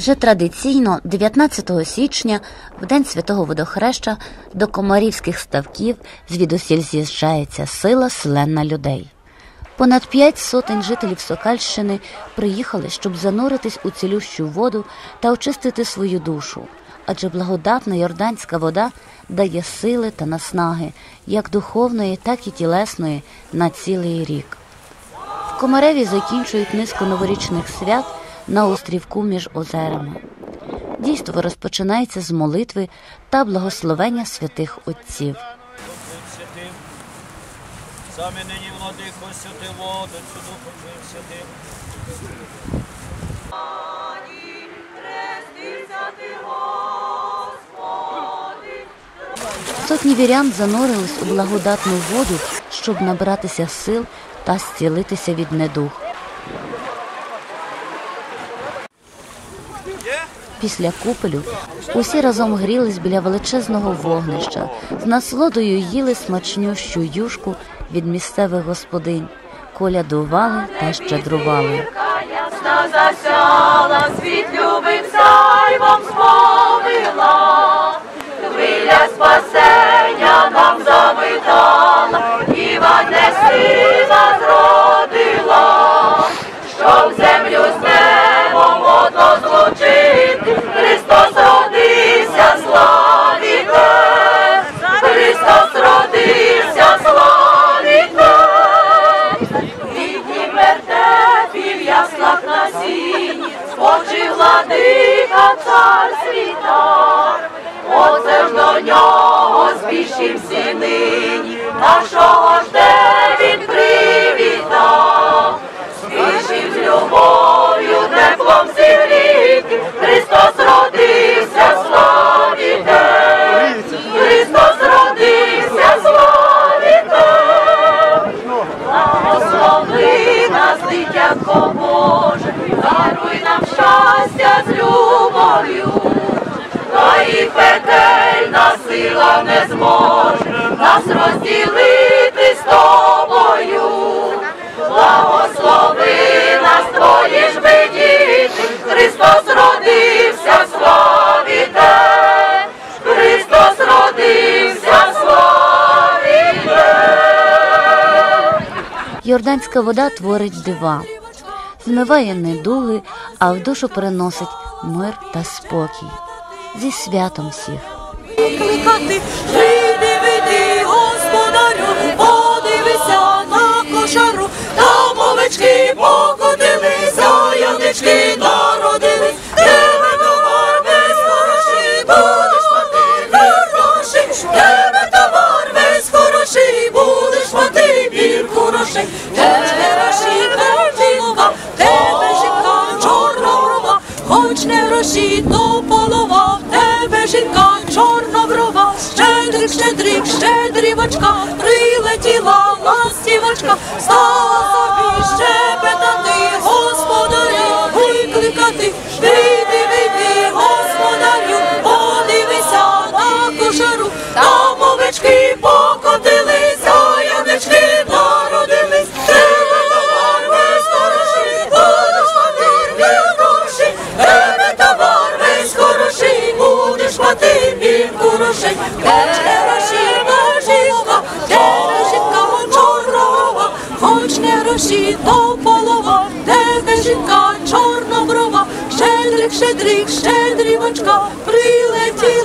Вже традиційно, 19 січня, в день святого водохреща, до комарівських ставків звідусіль з'їжджається сила селена людей. Понад п'ять сотень жителів Сокальщини приїхали, щоб зануритись у цілющу воду та очистити свою душу, адже благодатна йорданська вода дає сили та наснаги, як духовної, так і тілесної, на цілий рік. В Комареві закінчують низку новорічних свят на острівку між озерами. Дійство розпочинається з молитви та благословення святих отців. Сотні вірян занурились у благодатну воду, щоб набратися сил та зцілитися від недух. Після купелю усі разом грілись біля величезного вогнища, з насолодою їли смачнющу юшку від місцевих господинь, колядували та щедрували. Ясна засяла, світ любим сяйвом сповила, на сіні, спочив владика цар світа. Оце ж до нього спішім всі нині, нашого ж де він привітав. Спішим з любов'ю, теплом зігріти, сила не зможе нас розділити з тобою. Благослови нас, твої ж діти, Христос родився, славіте, Христос родився, славіте. Йорданська вода творить дива, змиває недуги, а в душу переносить мир та спокій. Зі святом всіх! Кликати, прийди, веди, господарю, подивися на кошару, там овечки покотилися, янички народились, тебе товар весь хороший, будеш мати грошей, тебе товар весь хороший, будеш мати бір хороший, тебе гроші картинка, тебе жінка чорноброва, хоч не гроші, то полова, в тебе жінка чорноброва, щедрик, щедрик, щедрівочка, прилетіла ластівочка, стала він грошей, тебе жінка, жінка чорнова, хоч не гроші, до полова, тебе жінка чорноброва, щедрик, щедрик, щедрівочка, прилетіла.